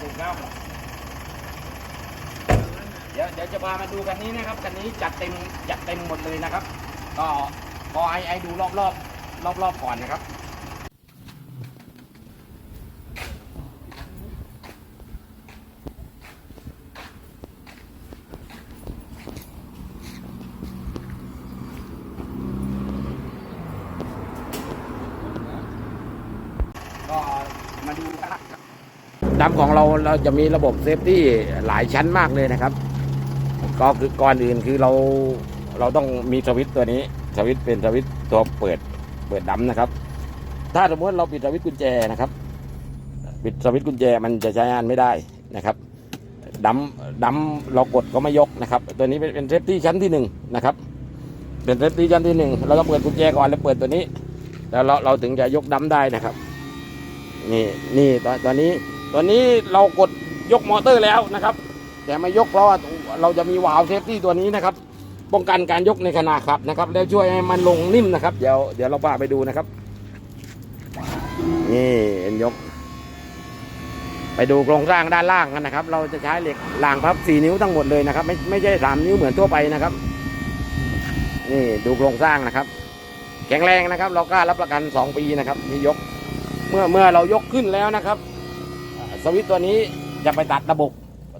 ถูกแล้วเดี๋ยวเดี๋ยวจะพามาดูกันนี้นะครับกันนี้จัดเต็มจัดเต็มหมดเลยนะครับ ก็พอไอไอดูรอบรอบรอบรอบก่อนนะครับ ก็มาดูกัน ดำของเราเราจะมีระบบเซฟตี้หลายชั้นมากเลยนะครับ ก็คือก่อนอื่นคือเราเราต้องมีสวิตตัวนี้สวิตเป็นสวิตตัวเปิดเปิดดำนะครับ ถ้าสมมติเราปิดสวิตกุญแจนะครับ ปิดสวิตกุญแจมันจะใช้งานไม่ได้นะครับดำดำเรากดก็ไม่ยกนะครับ ตัวนี้เป็นเป็นเซฟตี้ชั้นที่หนึ่งนะครับ เป็นเซฟตี้ชั้นที่หนึ่งเราต้องเปิดกุญแจก่อนแล้วเปิดตัวนี้ แล้วเราเราถึงจะยกดำได้นะครับ นี่นี่ตอนตอนนี้ ตอนนี้เรากดยกมอเตอร์แล้วนะครับ แต่ไม่ยกเพราะว่าเราจะมีวาล์วเซฟตี้ตัวนี้นะครับ ป้องกันการยกในขณะขับนะครับ แล้วช่วยให้มันลงนิ่มนะครับ เดี๋ยวเดี๋ยวเราพาไปดูนะครับ นี่เอ็นยก ไปดูโครงสร้างด้านล่างกันนะครับ เราจะใช้เหล็กรางพับสี่นิ้วทั้งหมดเลยนะครับ ไม่ไม่ใช่สามนิ้วเหมือนทั่วไปนะครับ นี่ดูโครงสร้างนะครับ แข็งแรงนะครับ เรากล้ารับประกันสองปีนะครับนี่ยก เมื่อเมื่อเรายกขึ้นแล้วนะครับ สวิตตัวนี้จะไปตัดระบบ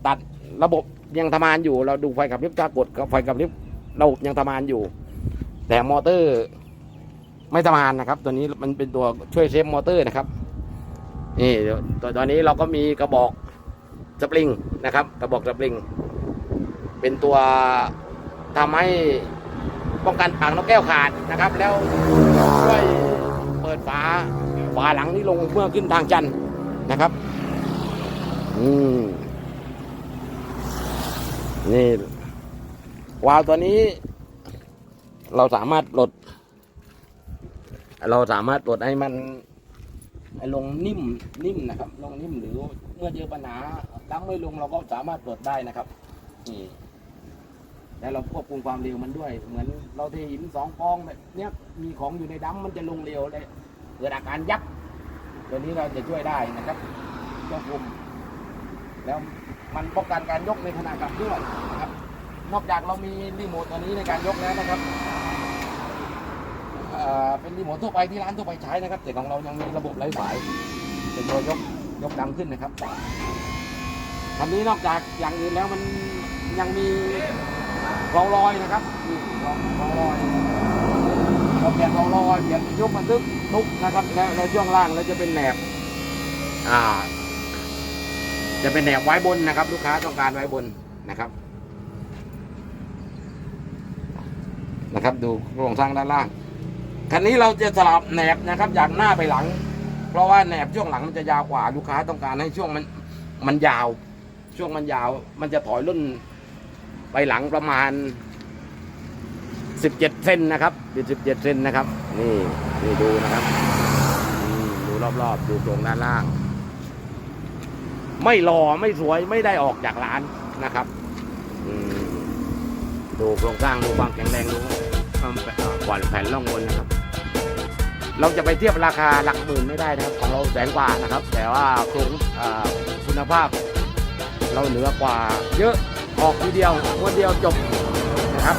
ตัดระบบยังทำงานอยู่ เราดูไฟกับพริบถ้ากดไฟกับพริบระบบยังทำงานอยู่ แต่มอเตอร์ไม่ทำงานนะครับ ตัวนี้มันเป็นตัวช่วยเซฟมอเตอร์นะครับนี่ตัวตอนนี้เราก็มีกระบอกสปริงนะครับ กระบอกสปริง เป็นตัวทำให้ป้องกันปากนกแก้วขาดนะครับ แล้วช่วยเปิดฝาฝาหลังนี่ลงเมื่อขึ้นทางจันทร์นะครับ อืมนี่วาล์วตัวนี้ เราสามารถลด เราสามารถลดให้มันลงนิ่มนิ่มนะครับ ลงนิ่มหรือเมื่อเจอปัญหาดังไม่ลงเราก็สามารถลดได้นะครับนี่แล้วเราควบคุมความเร็วมันด้วย เหมือนเราเทหินสองกองแบบเนี้ยมีของอยู่ในดั้มมันจะลงเร็วเลยเกิดอาการยับตัวนี้เราจะช่วยได้นะครับควบคุม แล้วมันป้องกันการยกในขณะกลับด้วยนะครับ นอกจากเรามีรีโมทตัวนี้ในการยกแล้วนะครับเป็นรีโมททั่วไปที่ร้านทั่วไปใช้นะครับ แต่ของเรายังมีระบบไร้สายเป็นตัวยกยกดังขึ้นนะครับคันนี้นอกจากอย่างอื่นแล้วมันยังมีรองรอยนะครับรองรองรอยเราเปลี่ยนรองรอยเปลี่ยนยกบันทึกทุกนะครับ แล้วแล้วช่วงล่างแล้วจะเป็นแหนบอ่า จะเป็นแหนบไว้บนนะครับ ลูกค้าต้องการไว้บนนะครับนะครับ ดูโครงสร้างด้านล่างคันนี้เราจะสลับแหนบนะครับจากหน้าไปหลัง เพราะว่าแหนบช่วงหลังมันจะยาวกว่าลูกค้าต้องการให้ช่วงมันมันยาว ช่วงมันยาว มันจะถอยรุ่นไปหลังประมาณสิบเจ็ดเซนนะครับสิบเจ็ดเซนนะครับ นี่นี่ดูนะครับดูรอบๆ ดูโครงด้านล่าง ไม่หล่อไม่สวยไม่ได้ออกจากร้านนะครับดูโครงสร้างดูความแข็งแรงดูความเอ่อก่อนแผ่นล่องบนนะครับ เราจะไปเทียบราคาหลักหมื่นไม่ได้นะครับ ของเราแสนกว่านะครับ แต่ว่าโครงคุณภาพ เราเหนือกว่า เยอะออกทีเดียววันเดียวจบนะครับ